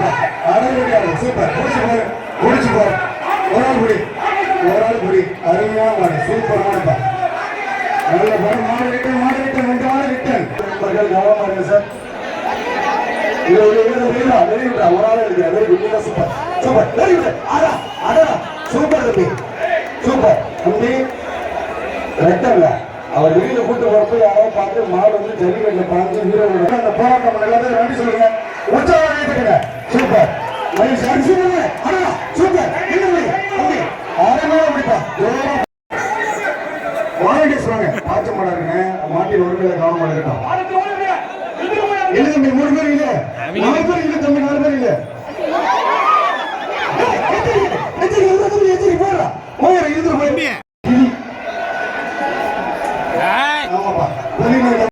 ஓடியாரு super. முடிச்சு போரு முடிச்சு போரு ஒரு ஆள் குடி. ஒரு ஆள் குடி. அருமையான மாடு சூப்பர் மாடுப்பா. நல்ல மாடு மாடு ரிட்டன் மாடு ரிட்டன் ரெண்டு மாடு ரிட்டன் நண்பர்கள் கவனமாக இருங்க சார். இது ஒரு இது வெளியிடா வெளியிடா ஒரு ஆள் இருக்கு வெரி குட் நீங்க சூப்பர். சூப்பர். Very good. ஆடா ஆடா சூப்பர் தம்பி. சூப்பர். தம்பி ரெட்டல்ல. அவர் வெளியில கூட்டு வரப்போ யாரோ பார்த்து மாடு வந்து ஜல்லிக்கட்டுல அந்த போராட்டம் எல்லாத்தையும் நன்றி சொல்லுங்க. உற்சாகம் சூப்பர். சூப்பர். வாலண்டியர்ஸ் வாங்க பார்த்து மாடாருங்க மாட்டில் ஒரு மேல கவனம் இருக்கட்டும் இல்ல தம்பி மூணு பேர் இல்ல. நாலு பேர் இல்ல தம்பி நாலு பேர் இல்ல. போயிரு, இழுத்துட்டு